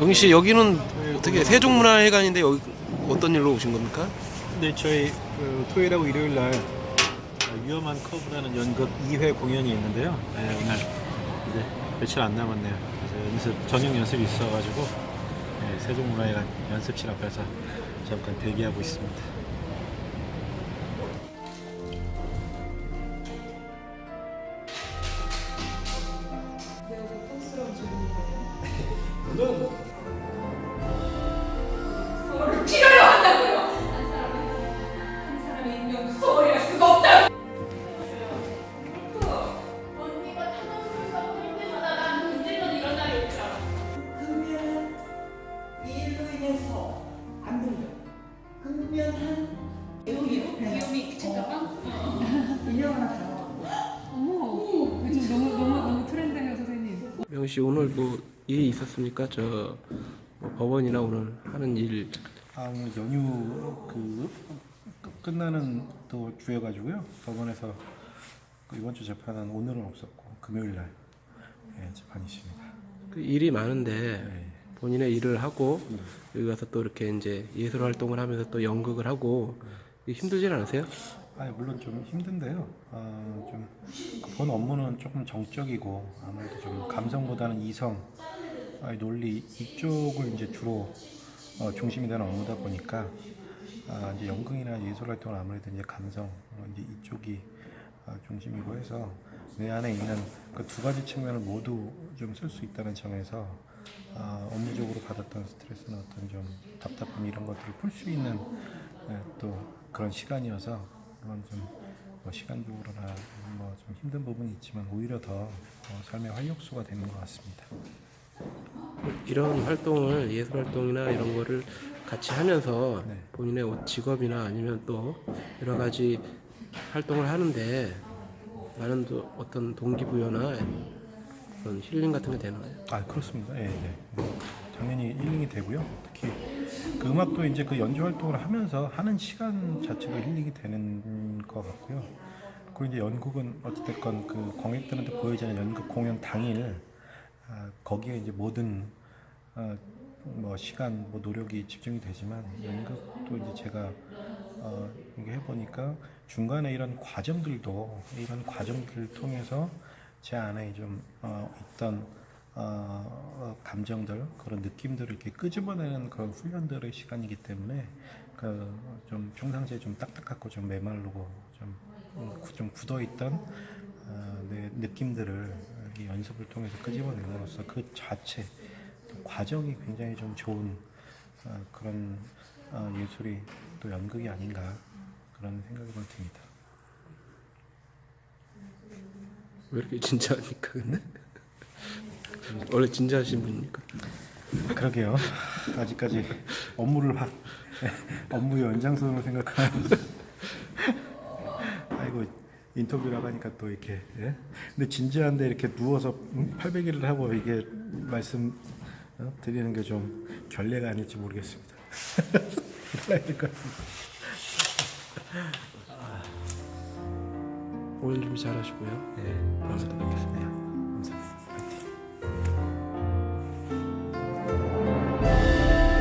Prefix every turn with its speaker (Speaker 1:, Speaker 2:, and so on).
Speaker 1: 아, 영희 씨 여기는 어떻게 세종문화회관인데 여기 어떤 일로 오신 겁니까?
Speaker 2: 네, 저희 그 토요일하고 일요일 날 어, 위험한 커브라는 연극 2회 공연이 있는데요. 네, 오늘 이제 며칠 안 남았네요. 그래서 연습 저녁 연습이 있어가지고 네, 세종문화회관 연습실 앞에서 잠깐 대기하고 있습니다.
Speaker 3: 서로
Speaker 4: 그러면 한
Speaker 3: 귀요미, 귀요미 잠깐만.
Speaker 4: 인형 하나 더.
Speaker 5: 어머, 요즘 너무 너무 너무 트렌드해요 선생님.
Speaker 1: 영희 씨 오늘 뭐 일이 있었습니까? 저뭐 법원이나 오늘 하는 일
Speaker 2: 아, 오늘 연휴 그 끝- 끝나는 또 주여가지고요. 법원에서 그 이번 주 재판은 오늘은 없었고 금요일 날 예, 재판이 있습니다.
Speaker 1: 그 일이 많은데
Speaker 2: 네.
Speaker 1: 본인의 일을 하고 여기 가서 또 이렇게 이제 예술 활동을 하면서 또 연극을 하고 힘들진 않으세요?
Speaker 2: 아 물론 좀 힘든데요. 아, 좀본 업무는 조금 정적이고 아무래도 좀 감성보다는 이성, 아, 논리 이쪽을 이제 주로 어, 중심이 되는 업무다 보니까 아, 이제 연극이나 예술 활동은 아무래도 이제 감성 어, 이제 이쪽이 아, 중심이고 해서 내 안에 있는 그 두 가지 측면을 모두 좀 쓸 수 있다는 점에서 아, 업무적으로 받았던 스트레스나 어떤 좀 답답함 이런 것들을 풀 수 있는 예, 또 그런 시간이어서 물론 좀뭐 시간적으로나 뭐 좀 힘든 부분이 있지만 오히려 더 어, 삶의 활력소가 되는 것 같습니다.
Speaker 1: 이런 활동을 예술 활동이나 이런 거를 같이 하면서
Speaker 2: 네.
Speaker 1: 본인의 직업이나 아니면 또 여러 가지 활동을 하는데 많은 또 어떤 동기부여나 그런 힐링 같은 게 되나요?
Speaker 2: 아 그렇습니다. 예, 네. 뭐, 당연히 힐링이 되고요. 특히 그 음악도 이제 그 연주 활동을 하면서 하는 시간 자체가 힐링이 되는 것 같고요. 그리고 이제 연극은 어찌됐건 그 관객들한테 보여지는 연극 공연 당일 아, 거기에 이제 모든 어, 뭐 시간 뭐 노력이 집중이 되지만 연극도 이제 제가 어, 이게 해보니까 중간에 이런 과정들도 이런 과정들을 통해서 제 안에 좀 어, 있던 어, 어, 감정들 그런 느낌들을 이렇게 끄집어내는 그런 훈련들의 시간이기 때문에 그 좀 평상시에 좀 딱딱하고 좀 메마르고 좀, 음, 구- 좀 굳어있던 어, 내 느낌들을 이 연습을 통해서 끄집어내므로써 그 자체 또 과정이 굉장히 좀 좋은 어, 그런 어, 예술이 또 연극이 아닌가 그런 생각이 좀 듭니다.
Speaker 1: 왜 이렇게 진지하니까 근데? 원래 진지하신 분입니까?
Speaker 2: 그러게요. 아직까지 업무를 막 업무의 연장선으로 생각하는. 아이고 인터뷰라고 하니까 또 이렇게. 예? 근데 진지한데 이렇게 누워서 800일을 하고 이게 말씀 어? 드리는 게 좀 결례가 아닐지 모르겠습니다. 일어나야 될것 같습니다.
Speaker 1: 오늘 준비 잘하시고요.
Speaker 2: 네,
Speaker 1: 다음에 또 뵙겠습니다.
Speaker 2: 네,